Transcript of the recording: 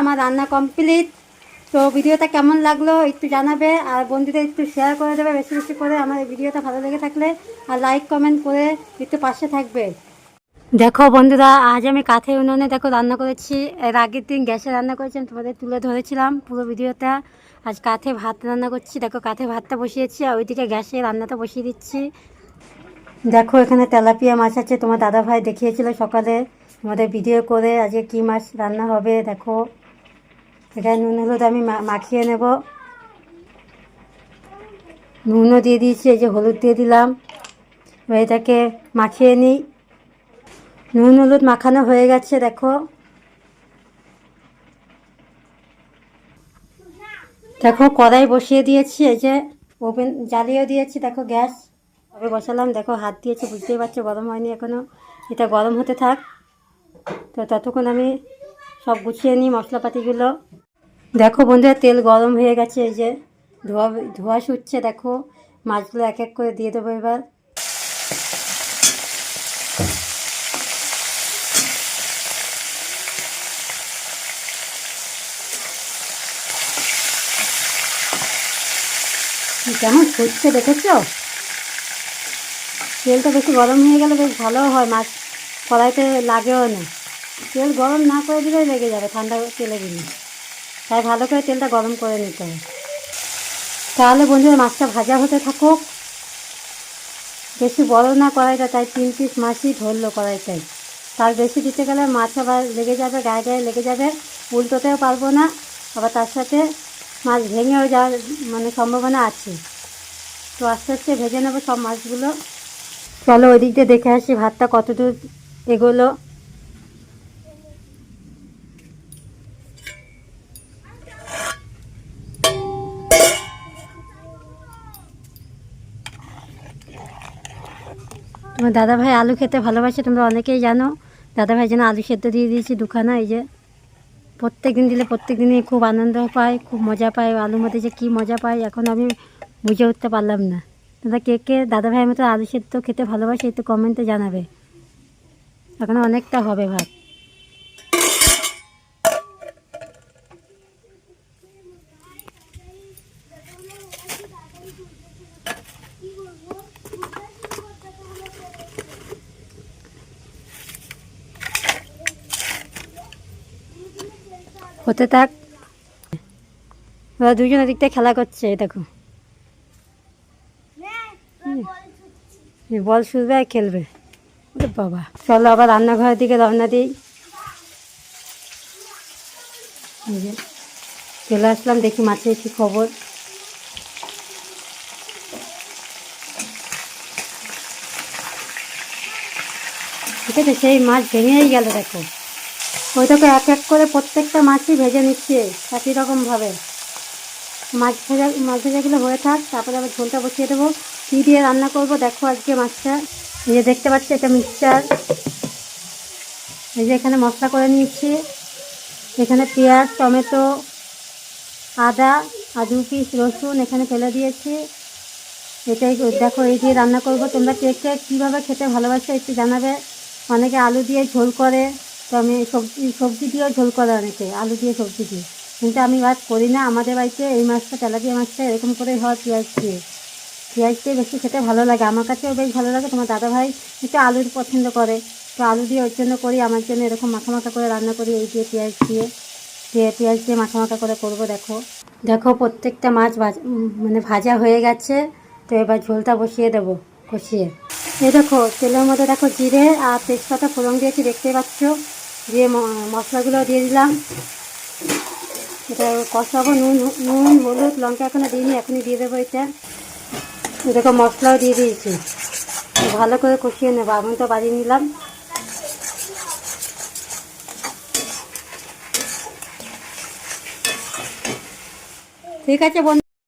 আমার রান্না কমপ্লিট তো ভিডিওটা কেমন লাগল একটু জানাবে, আর বন্ধুদের একটু শেয়ার করে দেবে বেশি বেশি করে আমার এই ভিডিওটা ভালো লেগে থাকলে। আর লাইক কমেন্ট করে একটু পাশে থাকবে। দেখো বন্ধুরা, আজ আমি কাঠের উনুনে দেখো রান্না করেছি। এর আগের দিন গ্যাসে রান্না করেছিলাম তোমাদের তুলে ধরেছিলাম পুরো ভিডিওটা। আজ কাঠে ভাত রান্না করছি। দেখো কাঠে ভাতটা বসিয়েছি, আর ওইদিকে গ্যাসে রান্নাটা বসিয়ে দিচ্ছি। দেখো এখানে তেলাপিয়া মাছ আছে, তোমার দাদা ভাই দেখিয়েছিল সকালে। আমাদের ভিডিও করে আজকে কি মাছ রান্না হবে, দেখো। এটা নুন, হলুদ আমি মাখিয়ে নেব। নুনও দিয়ে দিয়েছি, এই যে হলুদ দিয়ে দিলাম। এটাকে মাখিয়ে নিই। নুন, হলুদ মাখানো হয়ে গেছে, দেখো। দেখো, কড়াই বসিয়ে দিয়েছি, এই যে ওভেন জ্বালিয়েও দিয়েছি, দেখো গ্যাস। তবে বসালাম, দেখো হাত দিয়েছি, বুঝতেই পারছ, গরম হয়নি এখনও এটা গরম হতে থাক। তো ততক্ষণ আমি সব গুছিয়ে নিই মশলাপাতিগুলো। দেখো বন্ধুরা, তেল গরম হয়ে গেছে, এই যে ধোয়া ধোয়া শুচ্ছে, দেখো। মাছগুলো এক এক করে দিয়ে দেবো এবার। কেমন ফুটছে দেখেছ? তেলটা বেশি গরম হয়ে গেলে বেশ ভালো হয় মাছ। কড়াইতে লাগেও না। তেল গরম না করে দিলেই লেগে যাবে, ঠান্ডা তেলে দিলে। তাই ভালো করে তেলটা গরম করে নিতে হবে। তাহলে বন্ধুরা, মাছটা ভাজা হতে থাকুক। বেশি বড় না কড়াইটা, তাই তিন পিস মাছই ধরলো কড়াইটাই। তার বেশি দিতে গেলে মাছ আবার লেগে যাবে, গায়ে গায়ে লেগে যাবে। উল্টোতেও পারব না, আবার তার সাথে মাছ ভেঙেও যাওয়ার মানে সম্ভাবনা আছে। তো আস্তে আস্তে ভেজে নেব সব মাছগুলো। চলো ওই দিক দিয়ে দেখে আসি ভাতটা কত দূর এগোলো তোমার দাদা ভাই আলু খেতে ভালোবাসে, তোমরা অনেকেই জানো। দাদা ভাই যেন আলু সেদ্ধ দিয়ে দিয়েছি দুখানা, এই যে প্রত্যেক দিন দিলে প্রত্যেক দিনই খুব আনন্দ পায়, খুব মজা পায় আলুর মধ্যে যে কী মজা পায়, এখন আমি বুঝে উঠতে পারলাম না। তোমরা কে কে দাদা ভাইয়ের মতো আলু সেদ্ধ খেতে ভালোবাসে, একটু কমেন্টে জানাবে। এখন অনেকটা হবে ভাত। হতে থাক। ওরা দুজন থেকে খেলা করছে দেখো। বল শুরবে আর খেলবে। বাবা। চলো আবার রান্নাঘরের দিকে রওনা দিই। চলে আসলাম, দেখি মাছের কি খবর। ঠিক আছে, সেই মাছ ভেঙেই গেল, দেখো। ওই এক এক করে প্রত্যেকটা মাছই ভেজে নিচ্ছে, একই রকমভাবে মাছ ভেজা, মাছ ভেজাগুলো হয়ে থাক, তারপরে আবার ঝোলটা বসিয়ে দেবো। কী দিয়ে রান্না করব, দেখো আজকে মাছটা। এই যে দেখতে পাচ্ছি এটা মিক্সচার। এই যে এখানে মশলা করে নিয়েছি। এখানে পেঁয়াজ, টমেটো, আদা, আর দু পিস রসুন এখানে ফেলে দিয়েছি। এটাই দেখো, এই দিয়ে রান্না করব। তোমরা কে কে কীভাবে খেতে ভালোবাসো একটু জানাবে। অনেকে আলু দিয়ে ঝোল করে, তো আমি সবজি সবজি দিয়েও ঝোল করে অনেকে, আলু দিয়ে সবজি দিয়ে। কিন্তু আমি আজ করি না। আমাদের বাড়িতে এই মাছটা, তেলাপিয়া মাছটা এরকম করেই হয় পেঁয়াজ দিয়ে। পেঁয়াজ দিয়ে বেশি খেতে ভালো লাগে। আমার কাছেও বেশ ভালো লাগে। তোমার দাদা ভাই একটু আলুর পছন্দ করে। তো আলু দিয়ে ওর জন্য করি। আমার জন্য এরকম মাখা মাখা করে রান্না করি এই দিয়ে পেঁয়াজ দিয়ে। দিয়ে পেঁয়াজ দিয়ে মাখা মাখা করে করব, দেখো। দেখো, প্রত্যেকটা মাছ ভাজ মানে ভাজা হয়ে গেছে। তো এবার ঝোলটা বসিয়ে দেবো, কষিয়ে। এই দেখো, তেলের মধ্যে দেখো জিরে আর তেজপাতা ফোড়ন দিয়েছি, দেখতে পাচ্ছ? দিয়ে মশলাগুলো দিয়ে দিলাম। এটা কষাবো নুন নুন, হলুদ, লঙ্কা এখনও দিইনি, এখনই দিয়ে দেবো এটা। দেখো মশলাও দিয়ে দিয়েছি। ভালো করে কষিয়ে নেব আগুন তো বাড়িয়ে নিলাম। ঠিক আছে বন্ধু।